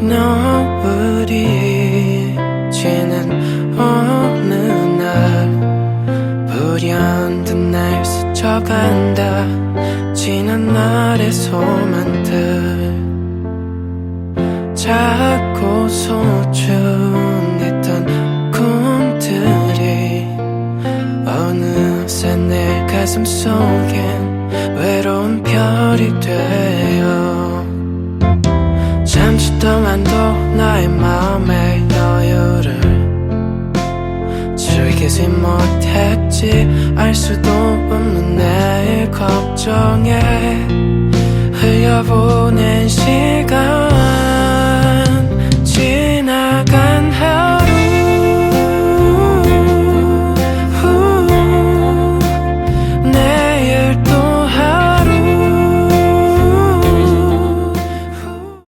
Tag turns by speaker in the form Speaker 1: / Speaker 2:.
Speaker 1: 노을이 지는 어느 날 불현듯 날 스쳐간다. 지난 날의 소만들 작고 소중했던 꿈들이 어느새 내 가슴 속엔 외로운 별이 되 시 동안도 나의 마음의 여유를 즐기지 못했지. 알 수도 없는 내일 걱정에 흘려보낸 시간